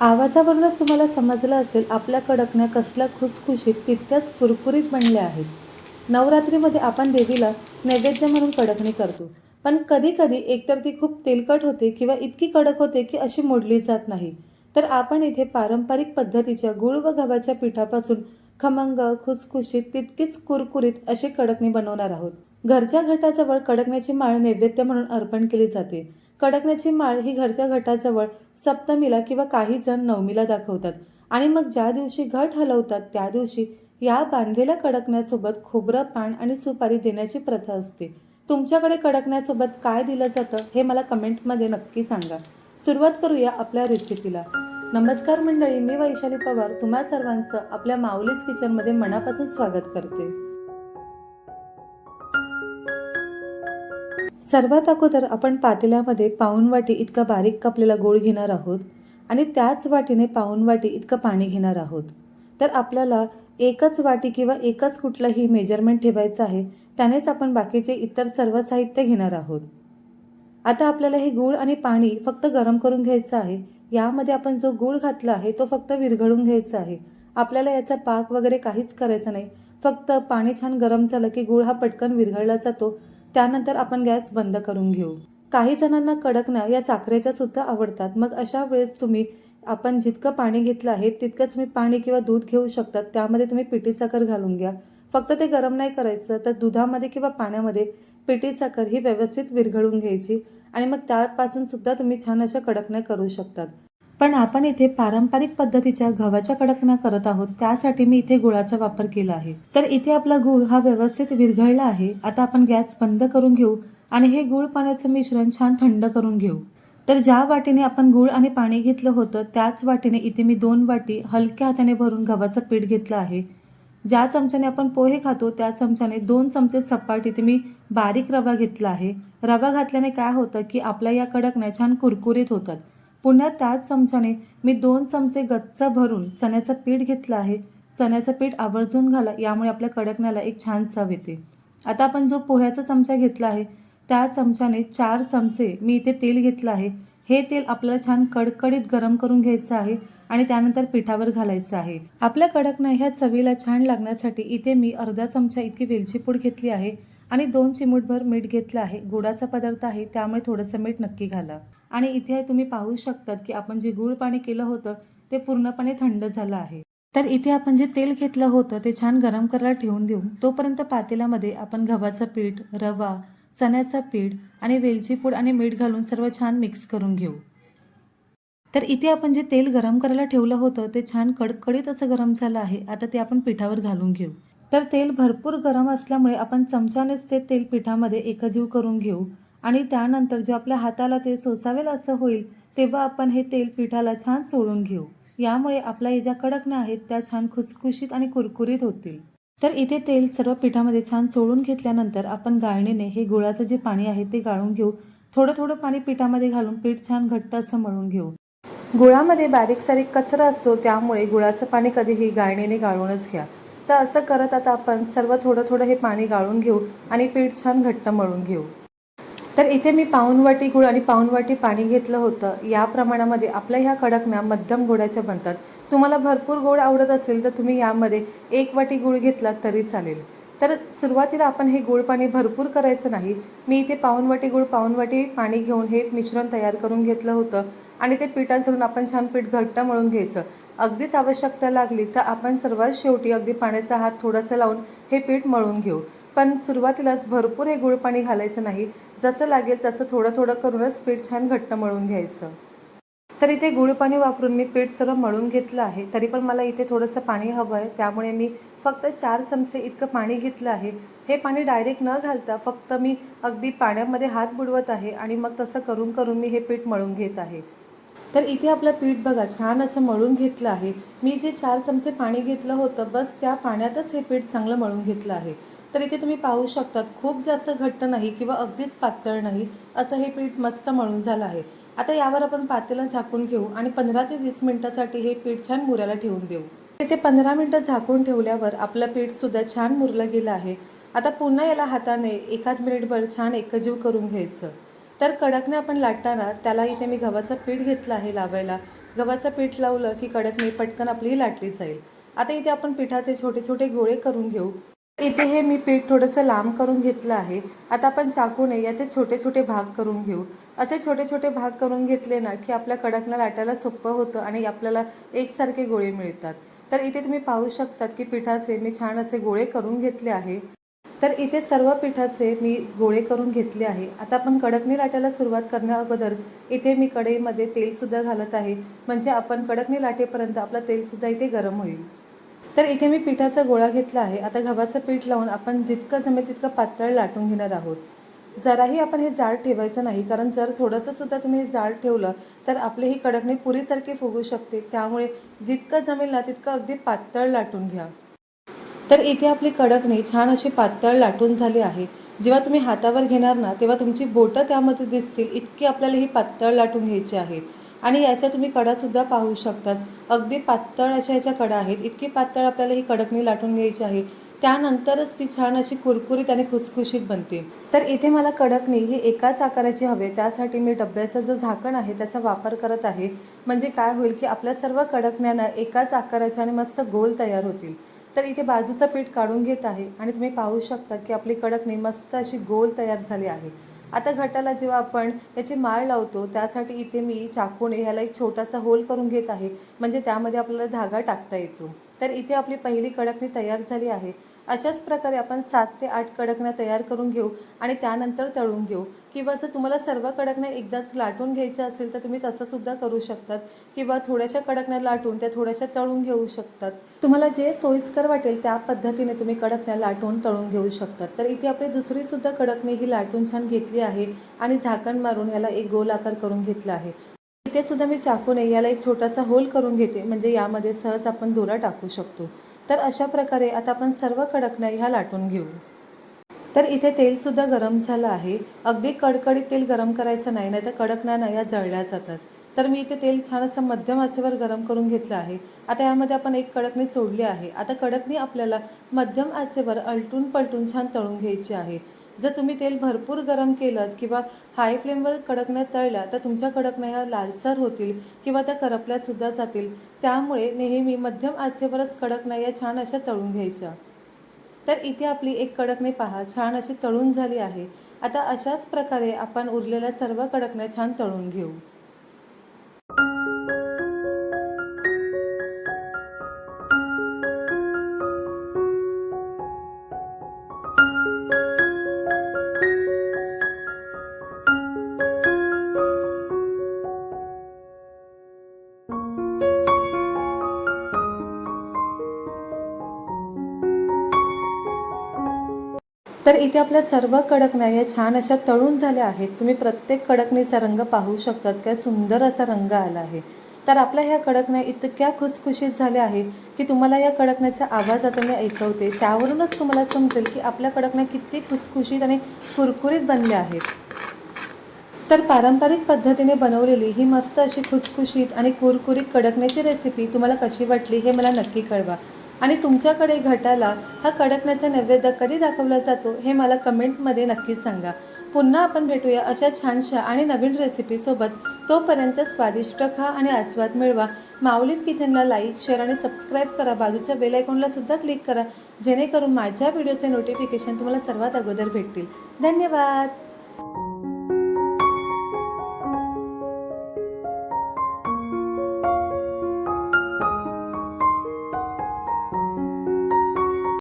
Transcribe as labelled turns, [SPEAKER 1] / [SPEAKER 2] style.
[SPEAKER 1] आवाजावरूनच तुम्हाला समजलं असेल आपल्या कडकण्या कसल्या खुसखुशीत तितक्याच कुरकुरीत बनल्या आहेत. नवरात्रीमध्ये आपण देवीला नैवेद्य म्हणून कडकणी करतो. पण कधी कधी एकतर ती खूप तेलकट होते किंवा इतकी कडक होते की अशी मोडली जात नाही. तर आपण इथे पारंपरिक पद्धतीच्या गुळ व गव्हाच्या पिठापासून खमंग खुसखुशीत तितकीच कुरकुरीत अशी कडकणी बनवणार आहोत. घरच्या घटाजवळ कडकण्याची माळ नैवेद्य म्हणून अर्पण केली जाते. कडकण्याची माळ ही घरच्या घटाजवळ सप्तमीला किंवा काही जण नवमीला दाखवतात. आणि मग ज्या दिवशी घट हलवतात त्या दिवशी या बांधलेल्या कडकण्यासोबत खोबरं पान आणि सुपारी देण्याची प्रथा असते. तुमच्याकडे कडकण्यासोबत काय दिलं जातं हे मला कमेंटमध्ये नक्की सांगा. सुरुवात करूया आपल्या रेसिपीला नमस्कार मंडळी मी वैशाली पवार. तुम्हा सर्वांचं आपल्या माऊलीज किचनमध्ये मनापासून स्वागत करते. सर्वात अगोदर आपण पातेल्यामध्ये पाऊण वाटी इतका बारीक कापलेला गोळ घेणार आहोत आणि त्याच वाटीने पाऊण वाटी इतकं पाणी घेणार आहोत. तर आपल्याला एकच वाटी किंवा एकच कुठलंही मेजरमेंट ठेवायचं आहे त्यानेच आपण बाकीचे इतर सर्व साहित्य घेणार आहोत. आता आपल्याला हे गूळ आणि पाणी फक्त गरम करून घ्यायचं आहे. यामध्ये आपण जो गूळ घातला आहे तो फक्त विरघळून घ्यायचा आहे. आपल्याला याचा पाक वगैरे काहीच करायचा नाही. फक्त पाणी छान गरम झालं की गूळ हा पटकन विरघळला जातो. त्यानंतर आपण गॅस बंद करून घेऊ. काही जणांना कडकण्या या साखरेच्या सुद्धा आवडतात. मग अशा वेळेस तुम्ही आपण जितकं पाणी घेतलं आहे तितकंच मी पाणी किंवा दूध घेऊ शकतात. त्यामध्ये तुम्ही पिठी साखर घालून घ्या. फक्त ते गरम नाही करायचं तर दुधामध्ये किंवा पाण्यामध्ये पिठी साखर ही व्यवस्थित विरघळून घ्यायची. आणि मग त्यापासून सुद्धा तुम्ही छान अशा कडकण्या करू शकतात. पण आपण इथे पारंपरिक पद्धतीच्या गव्हाच्या कडकण्या करत आहोत त्यासाठी मी इथे गुळाचा वापर केला आहे. तर इथे आपला गुळ हा व्यवस्थित विरघळला आहे. आता आपण गॅस बंद करून घेऊ आणि हे गुळ पाण्याचं मिश्रण छान थंड करून घेऊ. तर ज्या वाटीने आपण गुळ आणि पाणी घेतलं होतं त्याच वाटीने इथे मी दोन वाटी हलक्या हाताने भरून गव्हाचं पीठ घेतलं आहे. ज्या चमच्याने आपण पोहे खातो त्या चमच्याने दोन चमचे सपाट इथे मी बारीक रवा घेतला आहे. रवा घातल्याने काय होतं की आपल्या या कडकण्या छान कुरकुरीत होतात. पुन्हा त्याच चमच्याने मी दोन चमचे गच्च भरून चण्याचं पीठ घेतलं आहे. चण्याचं पीठ आवर्जून घाला यामुळे आपल्या कडकण्याला एक छान चव येते. आता आपण जो पोह्याचा चमचा घेतला आहे त्या चमच्याने चार चमचे मी इथे तेल घेतलं आहे. हे तेल आपल्याला छान कडकडीत गरम करून घ्यायचं आहे आणि त्यानंतर पिठावर घालायचं आहे. आपल्या कडकण्या ह्या चवीला छान लागण्यासाठी इथे मी अर्धा चमचा इतकी वेलची पूड घेतली आहे. आणि दोन चिमूटभर मीठ घेतलं आहे. गुळाचा पदार्थ आहे त्यामुळे थोडंसं मीठ नक्की घाला. आणि इथे तुम्ही पाहू शकतात की आपण जे गुळ पाणी केलं होतं ते पूर्णपणे थंड झालं आहे. तर इथे आपण जे तेल घेतलं होतं ते छान गरम करायला ठेवून देऊ. तोपर्यंत पातेल्यामध्ये आपण गव्हाचं पीठ रवा चण्याचं पीठ आणि वेलची पूड आणि मीठ घालून सर्व छान मिक्स करून घेऊ. तर इथे आपण जे तेल गरम करायला ठेवलं होतं ते छान कडकडीत असं गरम झालं आहे. आता ते आपण पिठावर घालून घेऊ. तर तेल भरपूर गरम असल्यामुळे आपण चमच्यानेच ते तेल पिठामध्ये एकजीव करून घेऊ. आणि त्यानंतर जे आपल्या हाताला ते सोसावेल असं होईल तेव्हा आपण हे तेल पिठाला छान सोडून घेऊ. यामुळे आपल्या ज्या कडकण्या आहेत त्या छान खुसखुशीत आणि कुरकुरीत होतील. तर इथे तेल सर्व पिठामध्ये छान चोळून घेतल्यानंतर आपण गाळणीने हे गुळाचं जे पाणी आहे ते गाळून घेऊ. थोडं थोडं पाणी पिठामध्ये घालून पीठ छान घट्ट असं मळून घेऊ. गुळामध्ये बारीक सारीक कचरा असतो त्यामुळे गुळाचं पाणी कधीही गाळणीने गाळूनच घ्या. तर असं करत आता आपण सर्व थोडं थोडं हे पाणी गाळून घेऊ आणि पीठ छान घट्ट मळून घेऊ. तर इथे मी पाऊणवाटी गुळ आणि पाऊण वाटी पाणी घेतलं होतं. या प्रमाणामध्ये आपल्या ह्या कडकण्या मध्यम गोड्याच्या बनतात. तुम्हाला भरपूर गोड आवडत असेल तर तुम्ही यामध्ये एक वाटी गुळ घेतला तरी चालेल. तर सुरुवातीला आपण हे गुळ पाणी भरपूर करायचं नाही. मी इथे पाऊणवाटी गुळ पाऊणवाटी पाणी घेऊन हे मिश्रण तयार करून घेतलं होतं आणि ते पिठात धरून आपण छान पीठ घट्ट मळून घ्यायचं. अगदीच आवश्यकता लागली तर आपण सर्वात शेवटी अगदी पाण्याचा हात थोडासा लावून हे पीठ मळून घेऊ. पण सुरुवातीलाच भरपूर हे गुळ पाणी घालायचं नाही. जसं लागेल तसं थोडं थोडं करूनच पीठ छान घट्ट मळून घ्यायचं. तर इथे गुळ पाणी वापरून मी पीठ सर्व मळून घेतलं आहे. तरी पण मला इथे थोडंसं पाणी हवं आहे. त्यामुळे मी फक्त चार चमचे इतकं पाणी घेतलं आहे. हे पाणी डायरेक्ट न घालता फक्त मी अगदी पाण्यामध्ये हात बुडवत आहे आणि मग तसं करून करून मी हे पीठ मळून घेत आहे. तर इथे आपलं पीठ बघा छान असं मळून घेतलं आहे. मी जे चार चमचे पाणी घेतलं होतं बस त्या पाण्यातच हे पीठ चांगलं मळून घेतलं आहे. तर इथे तुम्ही पाहू शकतात खूप जास्त घट्ट नाही किंवा अगदीच पातळ नाही असं हे पीठ मस्त मळून झालं आहे. आता यावर आपण पातेला झाकून घेऊ आणि पंधरा ते वीस मिनिटासाठी हे पीठ छान मुरायला ठेवून देऊ. इथे पंधरा मिनटं झाकून ठेवल्यावर आपलं पीठसुद्धा छान मुरलं गेलं आहे. आता पुन्हा याला हाताने एकाच मिनिटभर छान एकजीव करून घ्यायचं. तर कडकने आपण लाटताना त्याला इथे मी गव्हाचं पीठ घेतलं आहे लावायला. गव्हाचं पीठ लावलं की कडकने पटकन आपली लाटली जाईल. आता इथे आपण पिठाचे छोटे छोटे गोळे करून घेऊ. इथे हे मी पीठ थोडंसं लांब करून घेतलं आहे. आता आपण चाकूने याचे छोटे छोटे भाग करून घेऊ. असे छोटे छोटे भाग करून घेतले ना की आपल्या कडकला लाटायला सोपं होतं आणि आपल्याला एकसारखे गोळे मिळतात. तर इथे तुम्ही पाहू शकतात की पिठाचे मी छान असे गोळे करून घेतले आहे. तर इथे सर्व पिठाचे मी गोळे करून घेतले आहे. आता आपण कडकणी लाटायला सुरुवात करण्या अगोदर इथे मी कढईमध्ये तेलसुद्धा घालत आहे. म्हणजे आपण कडकणी लाटेपर्यंत आपलं तेलसुद्धा इथे गरम होईल. तर इथे मी पिठाचा गोळा घेतला आहे. आता गव्हाचं पीठ लावून आपण जितकं जमेल तितकं पातळ लाटून घेणार आहोत. जराही आपण हे जाड ठेवायचं नाही कारण जर थोडंसं सुद्धा तुम्ही हे जाड ठेवलं तर आपली ही कडकणी पुरीसारखी फुगू शकते. त्यामुळे जितकं जमेल ना तितकं अगदी पातळ लाटून घ्या. तर इथे आपली कडकणी छान अशी पातळ लाटून झाली आहे. जेव्हा तुम्ही हातावर घेणार ना तेव्हा तुमची बोटं त्यामध्ये दिसतील इतकी आपल्याला ही पातळ लाटून घ्यायची आहे. आणि याच्या तुम्ही कडासुद्धा पाहू शकतात. अगदी पातळ अशा ह्याच्या कडा आहेत. इतकी पातळ आपल्याला ही कडकणी लाटून घ्यायची आहे. त्यानंतरच ती छान अशी कुरकुरीत आणि खुसखुशीत बनते. तर इथे मला कडकणी ही एकाच आकाराची हवे. त्यासाठी मी डब्याचं जो झाकण आहे त्याचा वापर करत आहे. म्हणजे काय होईल की आपल्या सर्व कडकण्यांना एकाच आकाराच्या आणि मस्त गोल तयार होतील. तर इथे बाजूचं पीठ काढून घेत आहे आणि तुम्ही पाहू शकता की आपली कडकणी मस्त अशी गोल तयार झाली आहे. आता घटाला जेव्हा आपण याची माळ लावतो त्यासाठी इथे मी चाकूने ह्याला एक छोटासा होल करून घेत आहे. म्हणजे त्यामध्ये आपल्याला धागा टाकता येतो. तर इथे आपली पहिली कडकणी तयार झाली आहे. अशाच प्रकारे आपण सात ते आठ कडकण्या तयार करून घेऊ आणि त्यानंतर तळून घेऊ. किंवा जर तुम्हाला सर्व कडकण्या एकदाच लाटून घ्यायच्या असेल तर तुम्ही तसं सुद्धा करू शकतात. किंवा थोड्याशा कडकण्या लाटून त्या थोड्याशा तळून घेऊ शकतात. तुम्हाला जे सोयीस्कर वाटेल त्या पद्धतीने तुम्ही कडकण्या लाटून तळून घेऊ शकतात. तर इथे आपली दुसरीसुद्धा कडकणी ही लाटून छान घेतली आहे आणि झाकण मारून याला एक गोल आकार करून घेतला आहे. इथे सुद्धा मी चाकूने याला एक छोटासा होल करून घेते. म्हणजे यामध्ये सहज आपण दोरा टाकू शकतो. तर अशा प्रकारे आता आपण सर्व कडकण्या ह्या लाटून घेऊ. तर इथे तेलसुद्धा गरम झालं आहे. अगदी कडकडीत तेल गरम करायचं नाही नाही तर कडकण्या या जळल्या जातात. तर मी इथे तेल छान असं मध्यम आचेवर गरम करून घेतलं आहे. आता यामध्ये आपण एक कडकणी सोडली आहे. आता कडकणी आपल्याला मध्यम आचेवर अलटून पलटून छान तळून घ्यायची आहे. जर तुम्ही तेल भरपूर गरम केलं किंवा हाय फ्लेमवर कडकण्या तळल्या तर तुमच्या कडकण्या ह्या लालसर होतील किंवा त्या करपल्यासुद्धा जातील. त्यामुळे नेहमी मध्यम आचेवरच कडकण्या या छान अशा तळून घ्यायच्या. तर इथे आपली एक कडकणे पहा छान अशी तळून झाली आहे. आता अशाच प्रकारे आपण उरलेल्या सर्व कडकण्या छान तळून घेऊ. तर इथे आपल्या सर्व कडकण्या या छान अशा तळून झाल्या आहेत. तुम्ही प्रत्येक कडकणीचा रंग पाहू शकतात. काय सुंदर असा रंग आला आहे. तर आपल्या ह्या कडकण्या इतक्या खुसखुशीत झाल्या आहे की तुम्हाला या कडकण्याचा आवाज आता मी ऐकवते. त्यावरूनच तुम्हाला समजेल की आपल्या कडकण्या किती खुसखुशीत आणि कुरकुरीत बनल्या आहेत. तर पारंपरिक पद्धतीने बनवलेली ही मस्त अशी खुसखुशीत आणि कुरकुरीत कडकण्याची रेसिपी तुम्हाला कशी वाटली हे मला नक्की कळवा. आणि तुमच्याकडे घटाला हा कडकण्याचा नैवेद्य कधी दाखवला जातो हे मला कमेंटमध्ये नक्कीच सांगा. पुन्हा आपण भेटूया अशा छानशा आणि नवीन रेसिपीसोबत तोपर्यंत स्वादिष्ट खा आणि आस्वाद मिळवा. माऊलीज किचनला लाईक शेअर आणि सबस्क्राईब करा. बाजूच्या बेल आयकॉनला सुद्धा क्लिक करा. जेणेकरून माझ्या व्हिडिओचे नोटिफिकेशन तुम्हाला सर्वात अगोदर भेटतील. धन्यवाद!